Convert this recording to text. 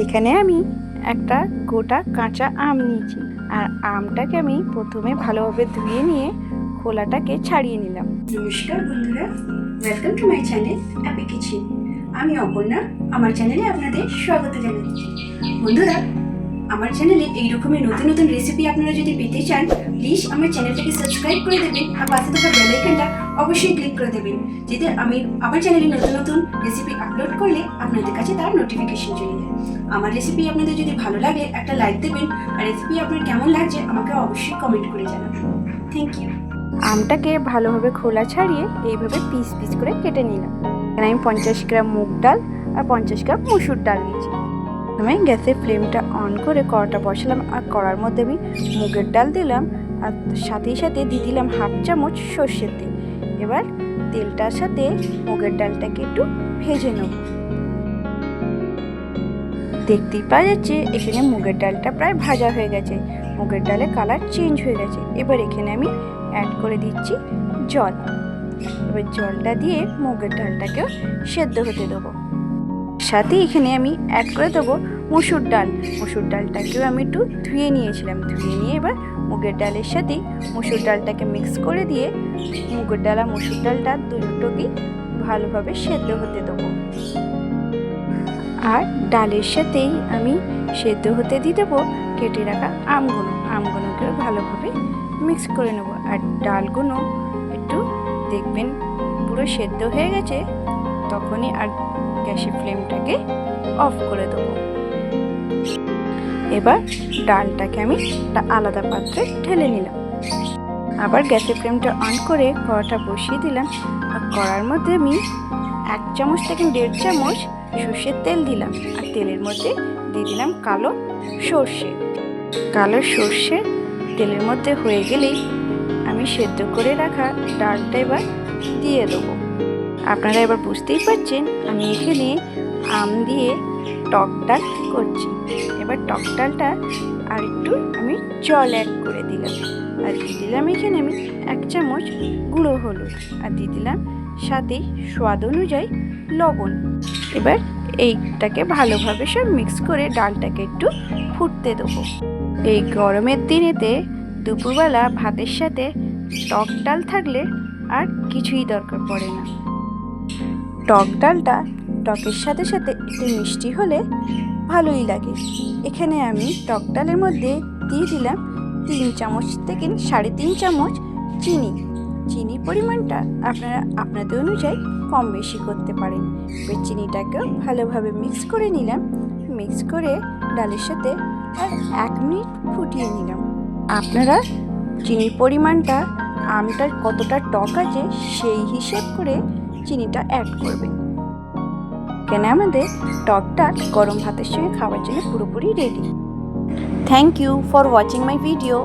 এখানে আমি একটা গোটা কাঁচা আম নিয়েছি। আর আমটাকে আমি প্রথমে ভালোভাবে ধুয়ে নিয়ে খোলাটাকে ছাড়িয়ে নিলাম। নমস্কার বন্ধুরা welcome to my channel Appi kitchen আমি অপর্ণা, আমার চ্যানেলে আপনাদের স্বাগত জানাচ্ছি। বন্ধুরা আমার চ্যানেলে এই রকমের নতুন নতুন রেসিপি আপনারা যদি পেতে চান প্লিজ আমার চ্যানেলটাকে সাবস্ক্রাইব করে দেবেন আর পাশে থাকা বেল আইকনটা অবশ্যই ক্লিক করে দেবেন, যাতে আমি আমার চ্যানেলে নতুন নতুন রেসিপি আপলোড করলে আপনাদের কাছে তার নোটিফিকেশন চলে যায়। আমার রেসিপি আপনাদের যদি ভালো লাগে, একটা লাইক দেবেন, আর রেসিপি আপনার কেমন লাগছে, আমাকে অবশ্যই কমেন্ট করে জানাবেন। থ্যাংক ইউ আমটাকে ভালোভাবে খোলা ছাড়িয়ে এইভাবে পিস পিস করে কেটে নিলাম। এখানে আমি পঞ্চাশ গ্রাম মুগ ডাল আর পঞ্চাশ গ্রাম মুসুর ডাল নিয়েছি। আমি গ্যাসের ফ্লেমটা অন করে কড়াটা বসালাম আর কড়ার মধ্যে আমি মুগের ডাল দিলাম আর সাথেই সাথে দিয়ে দিলাম হাফ চামচ সর্ষের তেল। এবার তেলটার সাথে মুগের ডালটাকে একটু ভেজে নেব। দেখতেই পাওয়া যাচ্ছে এখানে মুগের ডালটা প্রায় ভাজা হয়ে গেছে। মুগের ডালের কালার চেঞ্জ হয়ে গেছে। এবার এখানে আমি অ্যাড করে দিচ্ছি জল। এবার জলটা দিয়ে মুগের ডালটাকেও সেদ্ধ হতে দেবো। সাথে এখানে আমি অ্যাড করে দেবো মুসুর ডাল। মুসুর ডালটাকেও আমি একটু ধুয়ে নিয়েছিলাম। ধুয়ে নিয়ে এবার মুগের ডালের সাথেই মুসুর ডালটাকে মিক্স করে দিয়ে মুগের ডাল আর মুসুর ডালটা দুটোকেই ভালোভাবে সেদ্ধ হতে দেবো। আর ডালের সাথেই আমি সেদ্ধ হতে দিয়ে দেবো কেটে রাখা আমগুলো। আমগুলোকেও ভালোভাবে মিক্স করে নেব। আর ডালগুলো একটু দেখবেন পুরো সেদ্ধ হয়ে গেছে। তখনই আর গ্যাসের ফ্লেমটাকে অফ করে দেবো। এবার ডালটাকে আমি একটা আলাদা পাত্রে ঢেলে নিলাম। আবার গ্যাসের ফ্লেমটা অন করে কড়াটা বসিয়ে দিলাম আর কড়ার মধ্যে আমি এক চামচ থেকে দেড় চামচ সর্ষের তেল দিলাম আর তেলের মধ্যে দিয়ে দিলাম কালো সর্ষে। কালো সর্ষে তেলের মধ্যে হয়ে গেলেই আমি সেদ্ধ করে রাখা ডালটা এবার দিয়ে দেবো। আপনারা এবার বুঝতেই পারছেন, আমি এখানে আম দিয়ে টক ডাল করছি। এবার টক ডালটা আর একটু আমি জল অ্যাড করে দিলাম। আর দিয়ে দিলাম এখানে আমি এক চামচ গুঁড়ো হলুদ। আর দিয়ে দিলাম সাথে স্বাদ অনুযায়ী লবণ। এবার এইটাকে ভালোভাবে সব মিক্স করে ডালটাকে একটু ফুটতে দেবো। এই গরমের দিনেতে দুপুরবেলা ভাতের সাথে টক ডাল থাকলে আর কিছুই দরকার পড়ে না। টক ডালটা টকের সাথে সাথে একটু মিষ্টি হলে ভালোই লাগে। এখানে আমি টক ডালের মধ্যে দিয়ে দিলাম তিন চামচ থেকে সাড়ে তিন চামচ চিনি। চিনির পরিমাণটা আপনারা আপনাদের অনুযায়ী কম বেশি করতে পারেন। এবার চিনিটাকেও ভালোভাবে মিক্স করে নিলাম। মিক্স করে ডালের সাথে আর এক মিনিট ফুটিয়ে নিলাম। আপনারা চিনির পরিমাণটা, আমটার কতটা টক আছে সেই হিসেব করে চিনিটা অ্যাড করবেন কেন আমাদের টকটা গরম ভাতের সঙ্গে খাওয়ার জন্য পুরোপুরি ready thank you for watching my video